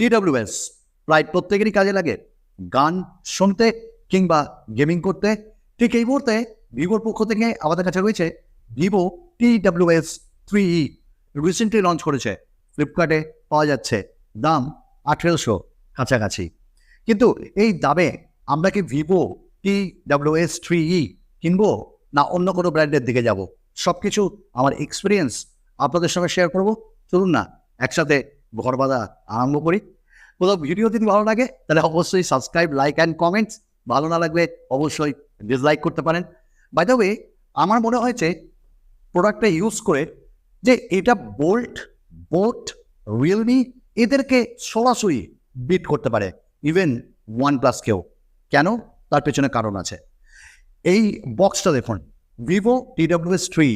TWS প্রায় প্রত্যেকেরই কাজে লাগে। গান শুনতে কিংবা গেমিং করতে, ঠিক এই মুহূর্তে ভিভোর পক্ষ থেকে আমাদের কাছে রয়েছে Vivo TWS three E. Recently launch করেছে। ফ্লিপকার্টে পাওয়া যাচ্ছে। দাম আঠেরোশো কাছাকাছি। কিন্তু এই দামে আমরা কি Vivo T WS three E কিনবো না অন্য কোনো ব্র্যান্ডের দিকে যাব? সব কিছু আমার এক্সপিরিয়েন্স আপনাদের সঙ্গে শেয়ার করব। চলুন না, একসাথে ঘর বাঁধা আরম্ভ করি। কোথাও ভিডিও যদি ভালো লাগে, তাহলে অবশ্যই সাবস্ক্রাইব লাইক অ্যান্ড কমেন্টস ভালো না লাগলে অবশ্যই ডিসলাইক করতে পারেন। বাই দ্য ওয়ে আমার মনে হয়েছে প্রোডাক্টটা ইউজ করে যে এটা বোল্ট বোট রিয়েলমি এদেরকে সরাসরি বিট করতে পারে ইভেন ওয়ান প্লাসকেও কেন? তার পেছনে কারণ আছে। এই বক্সটা দেখুন Vivo T W S three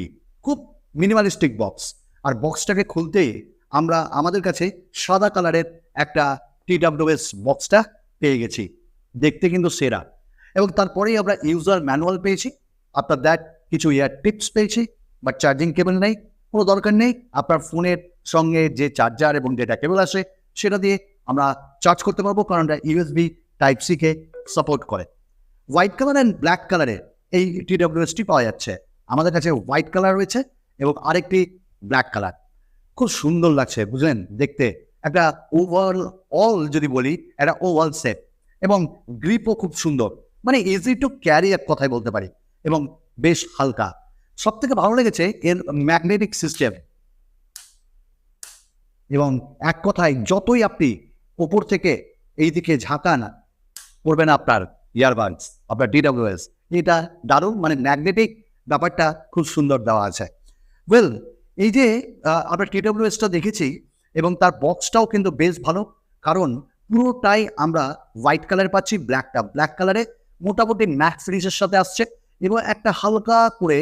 খুব মিনিমালিস্টিক বক্স আর বক্সটাকে খুলতেই আমরা আমাদের কাছে সাদা কালারের একটা টিডাব্লিউএস বক্সটা পেয়ে গেছি। দেখতে কিন্তু সেরা। এবং তারপরেই আমরা ইউজার ম্যানুয়াল পেয়েছি। আফটার দ্যাট কিছু ইয়ার টিপস পেয়েছি বা চার্জিং কেবল নেই, কোনো দরকার নেই। আপনার ফোনের সঙ্গে যে চার্জার এবং ডেটা কেবল আসে, সেটা দিয়ে আমরা চার্জ করতে পারব, কারণ এটা ইউএসবি টাইপ সিকে সাপোর্ট করে। হোয়াইট কালার অ্যান্ড ব্ল্যাক কালারে এই টিডাব্লিউএসটি পাওয়া যাচ্ছে। আমাদের কাছে হোয়াইট কালার রয়েছে এবং আরেকটি ব্ল্যাক কালার খুব সুন্দর লাগছে, বুঝলেন? দেখতে। একটা ওভার অল যদি বলি, একটা ওভাল সেট এবং গ্রিপও খুব সুন্দর। মানে ইজি টু ক্যারি এক কথায় বলতে পারি। এবং বেশ হালকা। সব থেকে ভালো লেগেছে এর ম্যাগনেটিক সিস্টেম এবং এক কথায় যতই আপনি ওপর থেকে এই দিকে ঝাঁকান করবেন আপনার ইয়ারবাডস আপনার ডিডাব্লিউএস এটা দারুণ মানে ম্যাগনেটিক ব্যাপারটা খুব সুন্দর দেওয়া আছে। ওয়েল এই যে আমরা টিডাব্লিউএসটা দেখেছি এবং তার বক্সটাও কিন্তু বেশ ভালো। কারণ পুরোটাই আমরা হোয়াইট কালার পাচ্ছি ব্ল্যাকটা ব্ল্যাক কালারে মোটামুটি ম্যাট ফিনিশের সাথে আসছে এবং একটা হালকা করে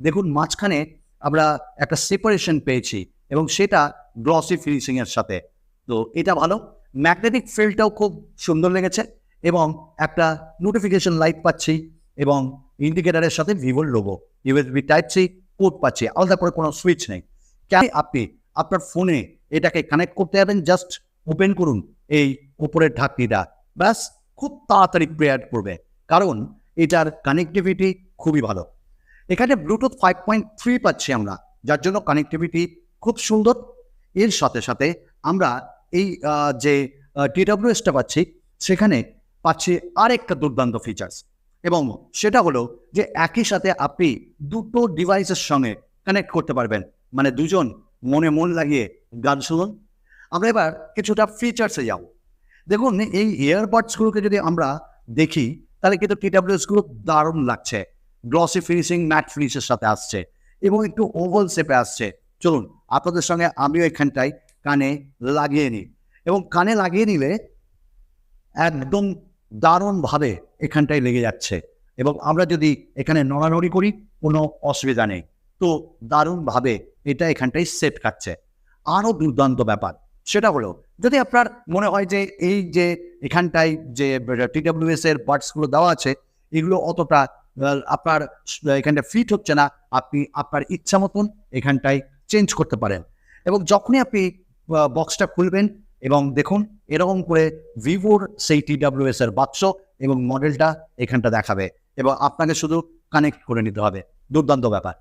দেখুন মাঝখানে আমরা একটা সেপারেশন পেয়েছি এবং সেটা গ্লসি ফিনিশিংয়ের সাথে। তো এটা ভালো। ম্যাগনেটিক ফিল্ডটাও খুব সুন্দর লেগেছে এবং একটা নোটিফিকেশন লাইট পাচ্ছি এবং ইন্ডিকেটারের সাথে ভিভোর logo USB type C port পাচ্ছি, আলাদা করে কোনো সুইচ নেই। কেন আপনি আপনার ফোনে এটাকে কানেক্ট করতে যাবেন? জাস্ট ওপেন করুন এই উপরের ঢাকনিটা। ব্যাস, খুব তাড়াতাড়ি প্রেয়ার করবে। কারণ এটার কানেক্টিভিটি খুবই ভালো। এখানে ব্লুটুথ ফাইভ পয়েন্ট থ্রি পাচ্ছি আমরা, যার জন্য কানেক্টিভিটি খুব সুন্দর। এর সাথে সাথে আমরা এই যে টিডাব্লিউএসটা পাচ্ছি, সেখানে পাচ্ছি আরেকটা দুর্দান্ত ফিচার্স এবং সেটা হলো যে একই সাথে আপনি দুটো ডিভাইসের সঙ্গে কানেক্ট করতে পারবেন। মানে দুজন মনে মন লাগিয়ে গান শুনুন। আমরা এবার কিছুটা ফিচার্সে যাব। দেখুন, এই ইয়ারবাডসগুলোকে যদি আমরা দেখি, তাহলে কিন্তু টিডাব্লিউএসগুলো দারুণ লাগছে। গ্লসি ফিনিশিং ম্যাট ফিনিশের সাথে আসছে এবং একটু ওভাল শেপে আসছে। চলুন, আপনাদের সঙ্গে আমিও এখানটায় কানে লাগিয়ে নিই। এবং কানে লাগিয়ে নিলে একদম দারুণভাবে এখানটায় লেগে যাচ্ছে এবং আমরা যদি এখানে নড়ানড়ি করি, কোনো অসুবিধা নেই। তো দারুণভাবে এটা এখানটায় সেট খাচ্ছে আরও দুর্দান্ত ব্যাপার, সেটা হলো, যদি আপনার মনে হয় যে এই যে এখানটায় যে টিডাব্লিউএস এর পার্টসগুলো দেওয়া আছে, এগুলো অতটা আপনার এখানটা ফিট হচ্ছে না, আপনি আপনার ইচ্ছা মতন এখানটায় চেঞ্জ করতে পারেন। এবং যখনই আপনি বক্সটা খুলবেন এবং দেখুন এরকম করে ভিভোর সেই টিডাব্লিউএস এর বাক্স এবং মডেলটা এখানটা দেখাবে এবং আপনাকে শুধু কানেক্ট করে নিতে হবে। দুর্দান্ত ব্যাপার।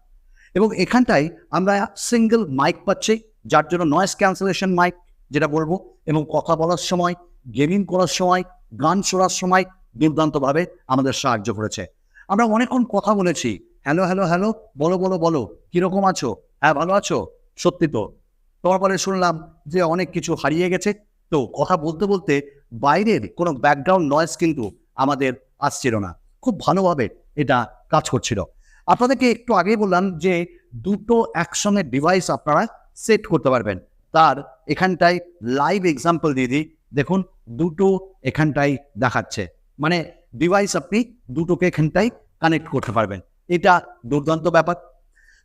এবং এখানটায় আমরা সিঙ্গেল মাইক পাচ্ছি, যার জন্য নয়েস ক্যান্সেলেশন মাইক যেটা বলব এবং কথা বলার সময় গেমিং করার সময়, গান শোনার সময় দুর্দান্তভাবে আমাদের সাহায্য করেছে। আমরা অনেকক্ষণ কথা বলেছি হ্যালো হ্যালো হ্যালো বলো বলো বলো, কীরকম আছো? হ্যাঁ ভালো আছো? সত্যি তো। তোমার পরে শুনলাম যে অনেক কিছু হারিয়ে গেছে তো কথা বলতে বলতে বাইরের কোনো ব্যাকগ্রাউন্ড নয়েজ কিন্তু আমাদের আসছিল না। খুব ভালোভাবে এটা কাজ করছিল। আপনাদেরকে একটু আগেই বললাম যে দুটো একসঙ্গে ডিভাইস আপনারা সেট করতে পারবেন। তার এখানটায় লাইভ এক্সাম্পল দিয়ে দিই। দেখুন, দুটো এখানটায় দেখাচ্ছে। মানে ডিভাইস আপনি দুটোকে এখানটায় কানেক্ট করতে পারবেন। এটা দুর্দান্ত ব্যাপার।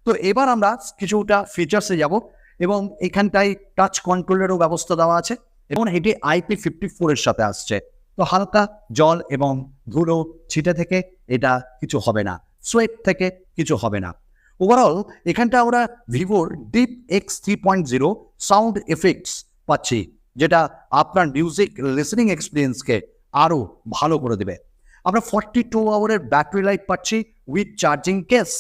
তো এবার আমরা কিছুটা ফিচার্সে যাব এবং এখানটায় টাচ কন্ট্রোলেরও ব্যবস্থা দেওয়া আছে। এবং এটি আইপি ফিফটি ফোরের সাথে আসছে। তো হালকা জল এবং ধুলো ছিটে থেকে এটা কিছু হবে না সোয়েট থেকে কিছু হবে না। ওভারঅল এখানটা আমরা ভিভোর deep X three point zero sound effects পাচ্ছি, যেটা আপনার মিউজিক লিসনিং এক্সপিরিয়েন্সকে আরও ভালো করে দেবে। আমরা ফর্টি টু আওয়ারের ব্যাটারি লাইফ পাচ্ছি উইথ চার্জিং কেস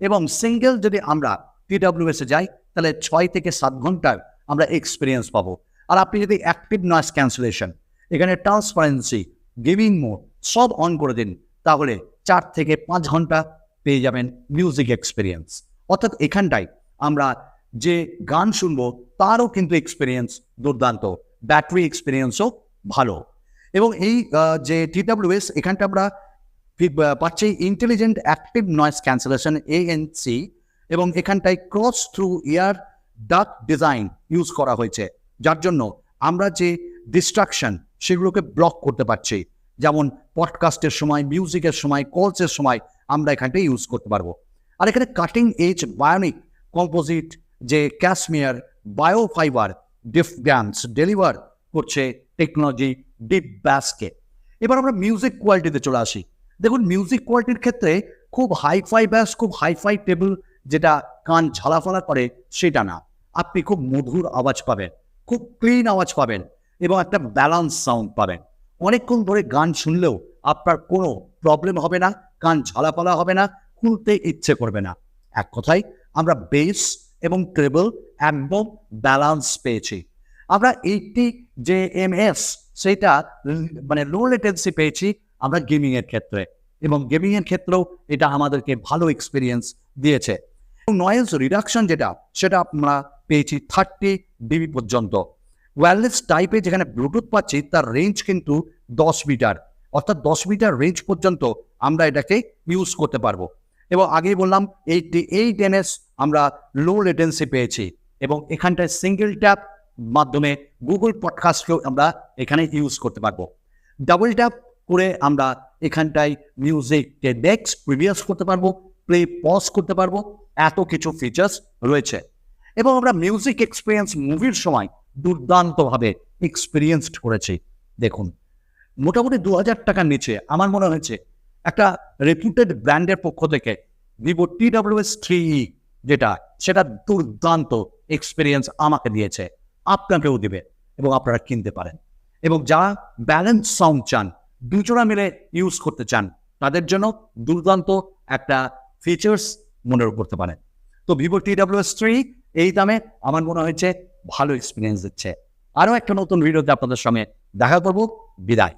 এবং সিঙ্গেল যদি আমরা টিডাব্লিউএস এ যাই, তাহলে ছয় থেকে সাত ঘণ্টার আমরা এক্সপিরিয়েন্স পাবো। আর আপনি যদি অ্যাক্টিভ নয়েস ক্যান্সেলেশন এখানে ট্রান্সপারেন্সি গেমিং মোড সব অন করে দিন, তাহলে চার থেকে পাঁচ ঘণ্টা পেয়ে যাবেন মিউজিক এক্সপিরিয়েন্স অর্থাৎ এখানটায় আমরা যে গান শুনব, তারও কিন্তু এক্সপিরিয়েন্স দুর্দান্ত ব্যাটারি এক্সপিরিয়েন্সও ভালো। এবং এই যে টিডাব্লিউএস এখানটা আমরা পাচ্ছি intelligent active noise cancellation ANC এবং এখানটায় ক্রস থ্রু ইয়ার ডাক ডিজাইন ইউজ করা হয়েছে। যার জন্য আমরা যে ডিস্ট্রাকশন সেগুলোকে ব্লক করতে পারছি, যেমন পডকাস্টের সময় মিউজিকের সময় কলসের সময় আমরা এখানটায় ইউজ করতে পারব। আর এখানে কাটিং এজ বায়োনিক কম্পোজিট যে ক্যাশমিয়ার বায়োফাইবার ডিফগ্যান্স ডেলিভার করছে টেকনোলজি ডিপ ব্যাসকে এবার আমরা মিউজিক কোয়ালিটিতে চলে আসি। দেখুন মিউজিক কোয়ালিটির ক্ষেত্রে খুব হাইফাই ব্যাস খুব হাইফাই টেবিল যেটা কান ঝালাফালা করে সেটা না। আপনি খুব মধুর আওয়াজ পাবেন। খুব ক্লিন আওয়াজ পাবেন এবং একটা ব্যালান্স সাউন্ড পাবেন। অনেকক্ষণ ধরে গান শুনলেও আপনার কোনো প্রবলেম হবে না কান ঝালাপালা হবে না, খুলতে ইচ্ছে করবে না। এক কথায়, আমরা বেস এবং ট্রেবল একদম ব্যালান্স পেয়েছি। আমরা এইটি যে এম এস সেটা মানে লো লেটেন্সি পেয়েছি আমরা গেমিংয়ের ক্ষেত্রে এবং গেমিংয়ের ক্ষেত্রেও এটা আমাদেরকে ভালো এক্সপিরিয়েন্স দিয়েছে। নয়েজ রিডাকশন যেটা, সেটা আমরা পেয়েছি থার্টি ডিবি পর্যন্ত। ওয়্যারলেস টাইপে যেখানে ব্লুটুথ পাচ্ছি, তার রেঞ্জ কিন্তু দশ মিটার অর্থাৎ দশ মিটার রেঞ্জ পর্যন্ত আমরা এটাকে ইউজ করতে পারব। এবং আগেই বললাম এইটি এইট এনএস আমরা লো লেটেন্সি পেয়েছি। এবং এখানটায় সিঙ্গেল ট্যাপ মাধ্যমে গুগল পডকাস্টকেও আমরা এখানে ইউজ করতে পারব। ডাবল ট্যাপ করে আমরা এখানটায় মিউজিককে নেক্সট প্রিভিয়াস করতে পারব প্লে পজ করতে পারব, এত কিছু ফিচার্স রয়েছে। এবং আমরা মিউজিক এক্সপিরিয়েন্স মুভির সময় দুর্দান্তভাবে এক্সপিরিয়েন্সড করেছি। দেখুন, মোটামুটি দু হাজার টাকার নিচে আমার মনে হয়েছে একটা রেপুটেড ব্র্যান্ডের পক্ষ থেকে Vivo T WS three E যেটা, সেটা দুর্দান্ত এক্সপিরিয়েন্স আমাকে দিয়েছে। আপনাকেও দিবে এবং আপনারা কিনতে পারেন। এবং যারা ব্যালেন্স সাউন্ড চান, দুজনা মিলে ইউজ করতে চান, তাদের জন্য দুর্দান্ত একটা ফিচার্স মনে করতে পারেন। তো ভিভো টি ডাব্লিউএস থ্রি এই দামে আমার মনে হয়েছে ভালো এক্সপিরিয়েন্স দিচ্ছে। আরও একটা নতুন ভিডিওতে আপনাদের সঙ্গে দেখা করব। বিদায়।